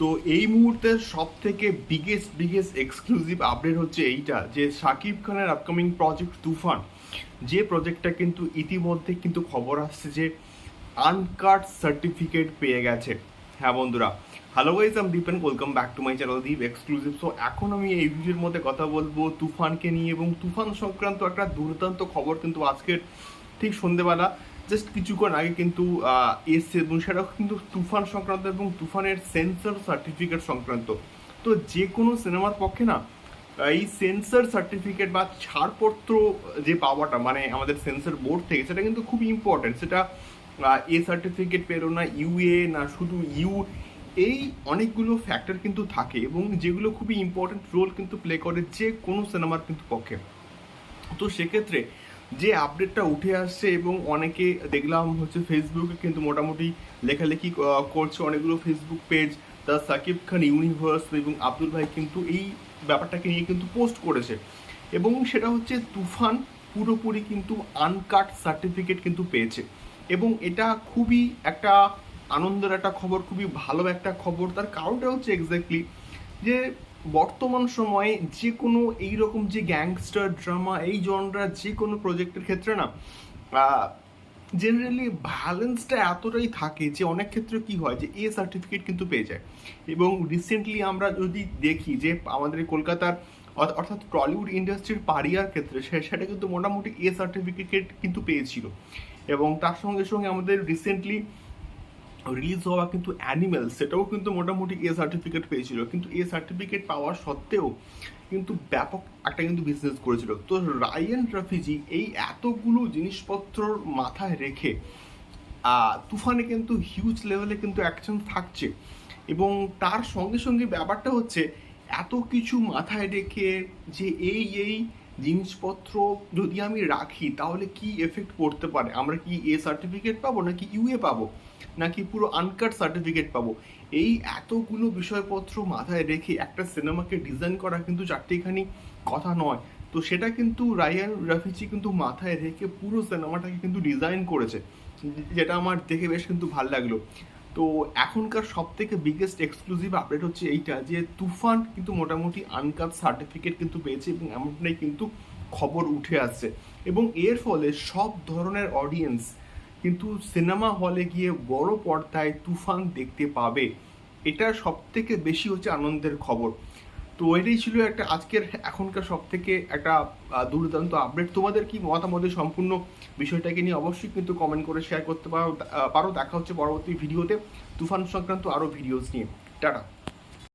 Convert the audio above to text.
তো এই মুহূর্তে সব থেকে বিগেস্ট বিগেস্ট এক্সক্লুসিভ আপডেট হচ্ছে এইটা, যে শাকিব খানের আপকামিং প্রজেক্ট তুফান, যে প্রজেক্টটা কিন্তু ইতিমধ্যে কিন্তু খবর আসছে যে আনকাট সার্টিফিকেট পেয়ে গেছে। হ্যাঁ বন্ধুরা hello guys I'm Dipen welcome back to my channel Deep exclusive so এখন আমি এই ভিডিওর মধ্যে কথা বলব তুফানকে নিয়ে এবং তুফান সংক্রান্ত একটা দুর্দান্ত খবর কিন্তু আজকের ঠিক সন্ধেবেলা। জাস্ট কিছুক্ষণ আগে কিন্তু এসছে এবং সেটাও কিন্তু তুফান সংক্রান্ত এবং তুফানের সেন্সর সার্টিফিকেট সংক্রান্ত। তো যে কোনো সিনেমার পক্ষে না এই সেন্সর সার্টিফিকেট বা ছাড়পত্র যে পাওয়াটা মানে আমাদের সেন্সর বোর্ড থেকে, সেটা কিন্তু খুবই ইম্পর্টেন্ট সেটা এ সার্টিফিকেট পেল না ইউএ না শুধু ইউ, এই অনেকগুলো ফ্যাক্টর কিন্তু থাকে এবং যেগুলো খুবই ইম্পর্টেন্ট রোল কিন্তু প্লে করে যে কোনো সিনেমার কিন্তু পক্ষে। তো সেক্ষেত্রে যে আপডেটটা উঠে আসছে এবং অনেকে দেখলাম হচ্ছে ফেসবুকে কিন্তু মোটামুটি লেখালেখি করছে অনেকগুলো Facebook page the Sakib Khan universe এবং আব্দুল ভাই কিন্তু এই ব্যাপারটাকে নিয়ে কিন্তু পোস্ট করেছে। এবং সেটা হচ্ছে তুফান পুরোপুরি কিন্তু আনকাট সার্টিফিকেট কিন্তু পেয়েছে। এবং এটা খুবই একটা আনন্দের একটা খবর, খুবই ভালো একটা খবর। তার কারণটা হচ্ছে এক্স্যাক্টলি যে বর্তমান সময়ে যে কোনো এইরকম যে গ্যাংস্টার ড্রামা এই জনরা যে কোনো প্রজেক্টের ক্ষেত্রে না জেনারেলি ব্যালেন্সটা এতটাই থাকে যে অনেক ক্ষেত্রে কি হয় যে এ সার্টিফিকেট কিন্তু পেয়ে যায়। এবং রিসেন্টলি আমরা যদি দেখি যে আমাদের কলকাতার অর্থাৎ টলিউড ইন্ডাস্ট্রির পারিয়ার ক্ষেত্রে সেটা কিন্তু মোটামুটি এ সার্টিফিকেট কিন্তু পেয়েছিল। এবং তার সঙ্গে সঙ্গে আমাদের রিসেন্টলি রিলিজ হওয়া কিন্তু অ্যানিমেল সেটাও কিন্তু মোটামুটি এ সার্টিফিকেট পেয়েছিল। কিন্তু এ সার্টিফিকেট পাওয়ার সত্ত্বেও কিন্তু ব্যাপক একটা কিন্তু বিজনেস করেছিল। তো রায়ান রাফিজি এই এতগুলো জিনিসপত্রর মাথায় রেখে তুফানে কিন্তু হিউজ লেভেলে কিন্তু অ্যাকশন থাকছে। এবং তার সঙ্গে সঙ্গে ব্যাপারটা হচ্ছে, এত কিছু মাথায় রেখে যে এই এই জিনিসপত্র যদি আমি রাখি, তাহলে কি এফেক্ট পড়তে পারে? আমরা কি এ সার্টিফিকেট পাবো নাকি ইউএ পাবো? নাকি পুরো আনকাট সার্টিফিকেট পাবো? এই এতগুলো বিষয়পত্র মাথায় রেখে একটা সিনেমাকে ডিজাইন করা কিন্তু চারটেখানি কথা নয়। তো সেটা কিন্তু রায়ান রাফিচি কিন্তু মাথায় রেখে পুরো সিনেমাটাকে কিন্তু ডিজাইন করেছে। যেটা আমার দেখে বেশ কিন্তু ভালো লাগল। তো এখনকার সব থেকে বিগেস্ট এক্সক্লুসিভ আপডেট হচ্ছে এইটা, যে তুফান কিন্তু মোটামুটি আনকাট সার্টিফিকেট কিন্তু পেয়েছে এবং এমনটাই কিন্তু খবর উঠে আসছে। এবং এর ফলে সব ধরনের অডিয়েন্স কিন্তু সিনেমা হলে গিয়ে বড় পর্দায় তুফান দেখতে পাবে। এটা সব থেকে বেশি হচ্ছে আনন্দের খবর। তো এটাই ছিল একটা আজকের এখনকার সব থেকে একটা দুর্দান্ত আপডেট তোমাদের কি মতামতের সম্পূর্ণ বিষয়টাকে নিয়ে অবশ্যই কিন্তু কমেন্ট করে শেয়ার করতে পারো পারো। দেখা হচ্ছে পরবর্তী ভিডিওতে তুফান সংক্রান্ত আরও ভিডিওস নিয়ে। টাটা।